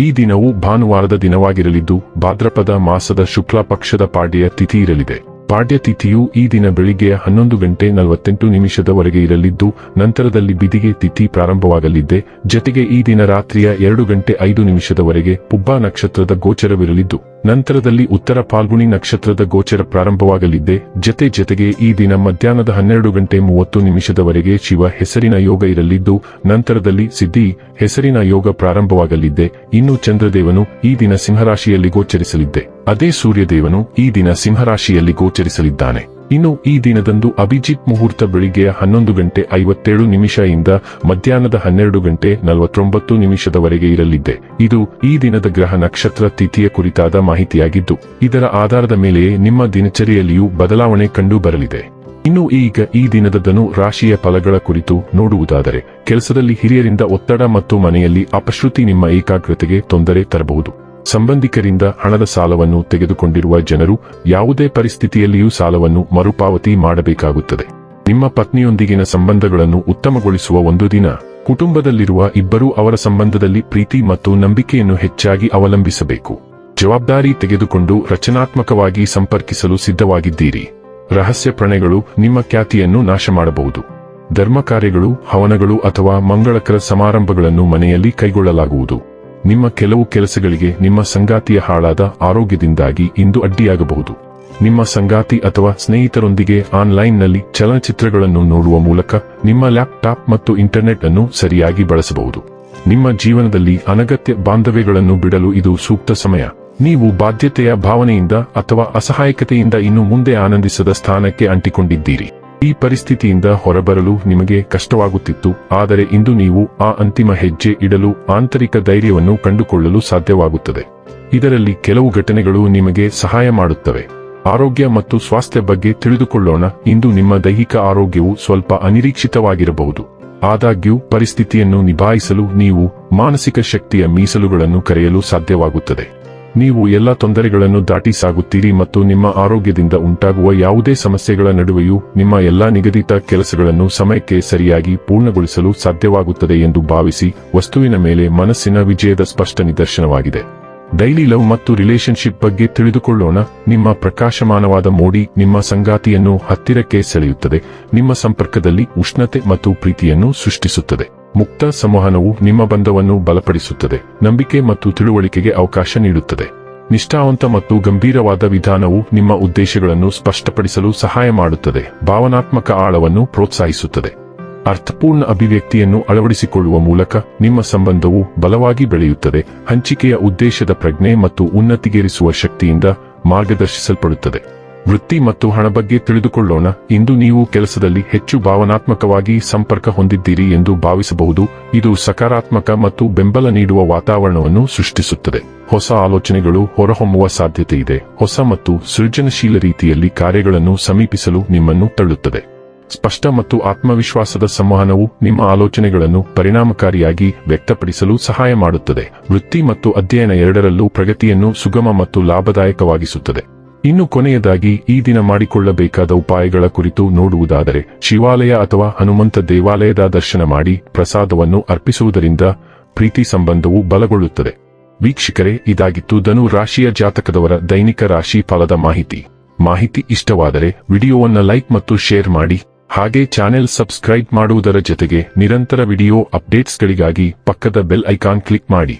ಈ ದಿನವು ಭಾನುವಾರದ ದಿನವಾಗಿರಲಿದ್ದು ಭಾದ್ರಪದ ಮಾಸದ ಶುಕ್ಲ ಪಕ್ಷದ ಪಾಡ್ಯ ತಿಥಿ ಇರಲಿದೆ. ಪಾಡ್ಯ ತಿಥಿಯು ಈ ದಿನ ಬೆಳಿಗ್ಗೆ ಹನ್ನೊಂದು ಗಂಟೆ ನಲವತ್ತೆಂಟು ನಿಮಿಷದವರೆಗೆ ಇರಲಿದ್ದು, ನಂತರದಲ್ಲಿ ಬಿದಿಗೆ ತಿಥಿ ಪ್ರಾರಂಭವಾಗಲಿದ್ದೆ. ಜತೆಗೆ ಈ ದಿನ ರಾತ್ರಿಯ ಎರಡು ಗಂಟೆ ಐದು ನಿಮಿಷದವರೆಗೆ ಪುಬ್ಬಾ ನಕ್ಷತ್ರದ ಗೋಚರವಿರಲಿದ್ದು, ನಂತರದಲ್ಲಿ ಉತ್ತರ ಫಾಲ್ಗುಣಿ ನಕ್ಷತ್ರದ ಗೋಚರ ಪ್ರಾರಂಭವಾಗಲಿದ್ದೆ. ಜತೆ ಜತೆಗೆ ಈ ದಿನ ಮಧ್ಯಾಹ್ನದ ಹನ್ನೆರಡು ಗಂಟೆ ಮೂವತ್ತು ನಿಮಿಷದವರೆಗೆ ಶಿವ ಹೆಸರಿನ ಯೋಗ ಇರಲಿದ್ದು, ನಂತರದಲ್ಲಿ ಸಿದ್ಧಿ ಹೆಸರಿನ ಯೋಗ ಪ್ರಾರಂಭವಾಗಲಿದ್ದೆ. ಇನ್ನು ಚಂದ್ರದೇವನು ಈ ದಿನ ಸಿಂಹರಾಶಿಯಲ್ಲಿ ಗೋಚರಿಸಲಿದ್ದೆ. ಅದೇ ಸೂರ್ಯದೇವನು ಈ ದಿನ ಸಿಂಹರಾಶಿಯಲ್ಲಿ ಗೋಚರಿಸಲಿದ್ದಾನೆ. ಇನ್ನು ಈ ದಿನದಂದು ಅಭಿಜಿತ್ ಮುಹೂರ್ತ ಬೆಳಿಗ್ಗೆ ಹನ್ನೊಂದು ಗಂಟೆ ಐವತ್ತೇಳು ನಿಮಿಷ ಇಂದ ಮಧ್ಯಾಹ್ನದ ಹನ್ನೆರಡು ಗಂಟೆ ನಲವತ್ತೊಂಬತ್ತು ನಿಮಿಷದವರೆಗೆ ಇರಲಿದ್ದೆ. ಇದು ಈ ದಿನದ ಗ್ರಹ ನಕ್ಷತ್ರ ತಿಥಿಯ ಕುರಿತಾದ ಮಾಹಿತಿಯಾಗಿದ್ದು, ಇದರ ಆಧಾರದ ಮೇಲೆಯೇ ನಿಮ್ಮ ದಿನಚರಿಯಲ್ಲಿಯೂ ಬದಲಾವಣೆ ಕಂಡು ಬರಲಿದೆ ಇನ್ನು ಈಗ ಈ ದಿನದ ಧನು ರಾಶಿಯ ಫಲಗಳ ಕುರಿತು ನೋಡುವುದಾದರೆ, ಕೆಲಸದಲ್ಲಿ ಹಿರಿಯರಿಂದ ಒತ್ತಡ ಮತ್ತು ಮನೆಯಲ್ಲಿ ಅಪಶ್ರುತಿ ನಿಮ್ಮ ಏಕಾಗ್ರತೆಗೆ ತೊಂದರೆ ತರಬಹುದು. ಸಂಬಂಧಿಕರಿಂದ ಹಣದ ಸಾಲವನ್ನು ತೆಗೆದುಕೊಂಡಿರುವ ಜನರು ಯಾವುದೇ ಪರಿಸ್ಥಿತಿಯಲ್ಲಿಯೂ ಸಾಲವನ್ನು ಮರುಪಾವತಿ ಮಾಡಬೇಕಾಗುತ್ತದೆ. ನಿಮ್ಮ ಪತ್ನಿಯೊಂದಿಗಿನ ಸಂಬಂಧಗಳನ್ನು ಉತ್ತಮಗೊಳಿಸುವ ಒಂದು ದಿನ, ಕುಟುಂಬದಲ್ಲಿರುವ ಇಬ್ಬರೂ ಅವರ ಸಂಬಂಧದಲ್ಲಿ ಪ್ರೀತಿ ಮತ್ತು ನಂಬಿಕೆಯನ್ನು ಹೆಚ್ಚಾಗಿ ಅವಲಂಬಿಸಬೇಕು. ಜವಾಬ್ದಾರಿ ತೆಗೆದುಕೊಂಡು ರಚನಾತ್ಮಕವಾಗಿ ಸಂಪರ್ಕಿಸಲು ಸಿದ್ಧವಾಗಿದ್ದೀರಿ. ರಹಸ್ಯ ಪ್ರಣಯಗಳು ನಿಮ್ಮ ಖ್ಯಾತಿಯನ್ನು ನಾಶ ಮಾಡಬಹುದು ಧರ್ಮ ಕಾರ್ಯಗಳು ಹವನಗಳು ಅಥವಾ ಮಂಗಳಕರ ಸಮಾರಂಭಗಳನ್ನು ಮನೆಯಲ್ಲಿ ಕೈಗೊಳ್ಳಲಾಗುವುದು. ನಿಮ್ಮ ಕೆಲವು ಕೆಲಸಗಳಿಗೆ ನಿಮ್ಮ ಸಂಗಾತಿಯ ಹಾಳಾದ ಆರೋಗ್ಯದಿಂದಾಗಿ ಇಂದು ಅಡ್ಡಿಯಾಗಬಹುದು. ನಿಮ್ಮ ಸಂಗಾತಿ ಅಥವಾ ಸ್ನೇಹಿತರೊಂದಿಗೆ ಆನ್ಲೈನ್ನಲ್ಲಿ ಚಲನಚಿತ್ರಗಳನ್ನು ನೋಡುವ ಮೂಲಕ ನಿಮ್ಮ ಲ್ಯಾಪ್ಟಾಪ್ ಮತ್ತು ಇಂಟರ್ನೆಟ್ ಅನ್ನು ಸರಿಯಾಗಿ ಬಳಸಬಹುದು. ನಿಮ್ಮ ಜೀವನದಲ್ಲಿ ಅನಗತ್ಯ ಬಾಂಧವ್ಯಗಳನ್ನು ಬಿಡಲು ಇದು ಸೂಕ್ತ ಸಮಯ. ನೀವು ಬಾಧ್ಯತೆಯ ಭಾವನೆಯಿಂದ ಅಥವಾ ಅಸಹಾಯಕತೆಯಿಂದ ಇನ್ನು ಮುಂದೆ ಆನಂದಿಸದ ಸ್ಥಾನಕ್ಕೆ ಅಂಟಿಕೊಂಡಿದ್ದೀರಿ. ಈ ಪರಿಸ್ಥಿತಿಯಿಂದ ಹೊರಬರಲು ನಿಮಗೆ ಕಷ್ಟವಾಗುತ್ತಿತ್ತು, ಆದರೆ ಇಂದು ನೀವು ಆ ಅಂತಿಮ ಹೆಜ್ಜೆ ಇಡಲು ಆಂತರಿಕ ಧೈರ್ಯವನ್ನು ಕಂಡುಕೊಳ್ಳಲು ಸಾಧ್ಯವಾಗುತ್ತದೆ. ಇದರಲ್ಲಿ ಕೆಲವು ಘಟನೆಗಳು ನಿಮಗೆ ಸಹಾಯ ಮಾಡುತ್ತವೆ. ಆರೋಗ್ಯ ಮತ್ತು ಸ್ವಾಸ್ಥ್ಯ ಬಗ್ಗೆ ತಿಳಿದುಕೊಳ್ಳೋಣ, ಇಂದು ನಿಮ್ಮ ದೈಹಿಕ ಆರೋಗ್ಯವು ಸ್ವಲ್ಪ ಅನಿರೀಕ್ಷಿತವಾಗಿರಬಹುದು. ಆದಾಗ್ಯೂ, ಪರಿಸ್ಥಿತಿಯನ್ನು ನಿಭಾಯಿಸಲು ನೀವು ಮಾನಸಿಕ ಶಕ್ತಿಯ ಮೀಸಲುಗಳನ್ನು ಕರೆಯಲು ಸಾಧ್ಯವಾಗುತ್ತದೆ. ನೀವು ಎಲ್ಲ ತೊಂದರೆಗಳನ್ನು ದಾಟಿ ಸಾಗುತ್ತೀರಿ ಮತ್ತು ನಿಮ್ಮ ಆರೋಗ್ಯದಿಂದ ಉಂಟಾಗುವ ಯಾವುದೇ ಸಮಸ್ಯೆಗಳ ನಡುವೆಯೂ ನಿಮ್ಮ ಎಲ್ಲಾ ನಿಗದಿತ ಕೆಲಸಗಳನ್ನು ಸಮಯಕ್ಕೆ ಸರಿಯಾಗಿ ಪೂರ್ಣಗೊಳಿಸಲು ಸಾಧ್ಯವಾಗುತ್ತದೆ ಎಂದು ಭಾವಿಸಿ ವಸ್ತುವಿನ ಮೇಲೆ ಮನಸ್ಸಿನ ವಿಜಯದ ಸ್ಪಷ್ಟ ನಿದರ್ಶನವಾಗಿದೆ. ಡೈಲಿ ಲವ್ ಮತ್ತು ರಿಲೇಶನ್ಶಿಪ್ ಬಗ್ಗೆ ತಿಳಿದುಕೊಳ್ಳೋಣ. ನಿಮ್ಮ ಪ್ರಕಾಶಮಾನವಾದ ಮೋಡಿ ನಿಮ್ಮ ಸಂಗಾತಿಯನ್ನು ಹತ್ತಿರಕ್ಕೆ ಸೆಳೆಯುತ್ತದೆ. ನಿಮ್ಮ ಸಂಪರ್ಕದಲ್ಲಿ ಉಷ್ಣತೆ ಮತ್ತು ಪ್ರೀತಿಯನ್ನು ಸೃಷ್ಟಿಸುತ್ತದೆ. ಮುಕ್ತ ಸಂವಹನವು ನಿಮ್ಮ ಬಂಧವನ್ನು ಬಲಪಡಿಸುತ್ತದೆ, ನಂಬಿಕೆ ಮತ್ತು ತಿಳುವಳಿಕೆಗೆ ಅವಕಾಶ ನೀಡುತ್ತದೆ. ನಿಷ್ಠಾವಂತ ಮತ್ತು ಗಂಭೀರವಾದ ವಿಧಾನವು ನಿಮ್ಮ ಉದ್ದೇಶಗಳನ್ನು ಸ್ಪಷ್ಟಪಡಿಸಲು ಸಹಾಯ ಮಾಡುತ್ತದೆ, ಭಾವನಾತ್ಮಕ ಆಳವನ್ನು ಪ್ರೋತ್ಸಾಹಿಸುತ್ತದೆ. ಅರ್ಥಪೂರ್ಣ ಅಭಿವ್ಯಕ್ತಿಯನ್ನು ಅಳವಡಿಸಿಕೊಳ್ಳುವ ಮೂಲಕ ನಿಮ್ಮ ಸಂಬಂಧವು ಬಲವಾಗಿ ಬೆಳೆಯುತ್ತದೆ, ಹಂಚಿಕೆಯ ಉದ್ದೇಶದ ಪ್ರಜ್ಞೆ ಮತ್ತು ಉನ್ನತಿಗೇರಿಸುವ ಶಕ್ತಿಯಿಂದ ಮಾರ್ಗದರ್ಶಿಸಲ್ಪಡುತ್ತದೆ. ವೃತ್ತಿ ಮತ್ತು ಹಣ ಬಗ್ಗೆ ತಿಳಿದುಕೊಳ್ಳೋಣ. ಇಂದು ನೀವು ಕೆಲಸದಲ್ಲಿ ಹೆಚ್ಚು ಭಾವನಾತ್ಮಕವಾಗಿ ಸಂಪರ್ಕ ಹೊಂದಿದ್ದೀರಿ ಎಂದು ಭಾವಿಸಬಹುದು. ಇದು ಸಕಾರಾತ್ಮಕ ಮತ್ತು ಬೆಂಬಲ ನೀಡುವ ವಾತಾವರಣವನ್ನು ಸೃಷ್ಟಿಸುತ್ತದೆ. ಹೊಸ ಆಲೋಚನೆಗಳು ಹೊರಹೊಮ್ಮುವ ಸಾಧ್ಯತೆ ಇದೆ ಹೊಸ ಮತ್ತು ಸೃಜನಶೀಲ ರೀತಿಯಲ್ಲಿ ಕಾರ್ಯಗಳನ್ನು ಸಮೀಪಿಸಲು ನಿಮ್ಮನ್ನು ತಳ್ಳುತ್ತದೆ. ಸ್ಪಷ್ಟ ಮತ್ತು ಆತ್ಮವಿಶ್ವಾಸದ ಸಂವಹನವು ನಿಮ್ಮ ಆಲೋಚನೆಗಳನ್ನು ಪರಿಣಾಮಕಾರಿಯಾಗಿ ವ್ಯಕ್ತಪಡಿಸಲು ಸಹಾಯ ಮಾಡುತ್ತದೆ. ವೃತ್ತಿ ಮತ್ತು ಅಧ್ಯಯನ ಎರಡರಲ್ಲೂ ಪ್ರಗತಿಯನ್ನು ಸುಗಮ ಮತ್ತು ಲಾಭದಾಯಕವಾಗಿಸುತ್ತದೆ. ಇನ್ನು ಕೊನೆಯದಾಗಿ ಈ ದಿನ ಮಾಡಿಕೊಳ್ಳಬೇಕಾದ ಉಪಾಯಗಳ ಕುರಿತು ನೋಡುವುದಾದರೆ ಶಿವಾಲಯ ಅಥವಾ ಹನುಮಂತ ದೇವಾಲಯದ ದರ್ಶನ ಮಾಡಿ ಪ್ರಸಾದವನ್ನು ಅರ್ಪಿಸುವುದರಿಂದ ಪ್ರೀತಿ ಸಂಬಂಧವು ಬಲಗೊಳ್ಳುತ್ತದೆ. ವೀಕ್ಷಕರೇ, ಇದಾಗಿತ್ತು ಧನು ರಾಶಿಯ ಜಾತಕದವರ ದೈನಿಕ ರಾಶಿ ಫಲದ ಮಾಹಿತಿ. ಮಾಹಿತಿ ಇಷ್ಟವಾದರೆ ವಿಡಿಯೋವನ್ನು ಲೈಕ್ ಮತ್ತು ಶೇರ್ ಮಾಡಿ, ಹಾಗೆ ಚಾನೆಲ್ ಸಬ್ಸ್ಕ್ರೈಬ್ ಮಾಡುವುದರ ಜೊತೆಗೆ ನಿರಂತರ ವಿಡಿಯೋ ಅಪ್ಡೇಟ್ಸ್ಗಳಿಗಾಗಿ ಪಕ್ಕದ ಬೆಲ್ ಐಕಾನ್ ಕ್ಲಿಕ್ ಮಾಡಿ.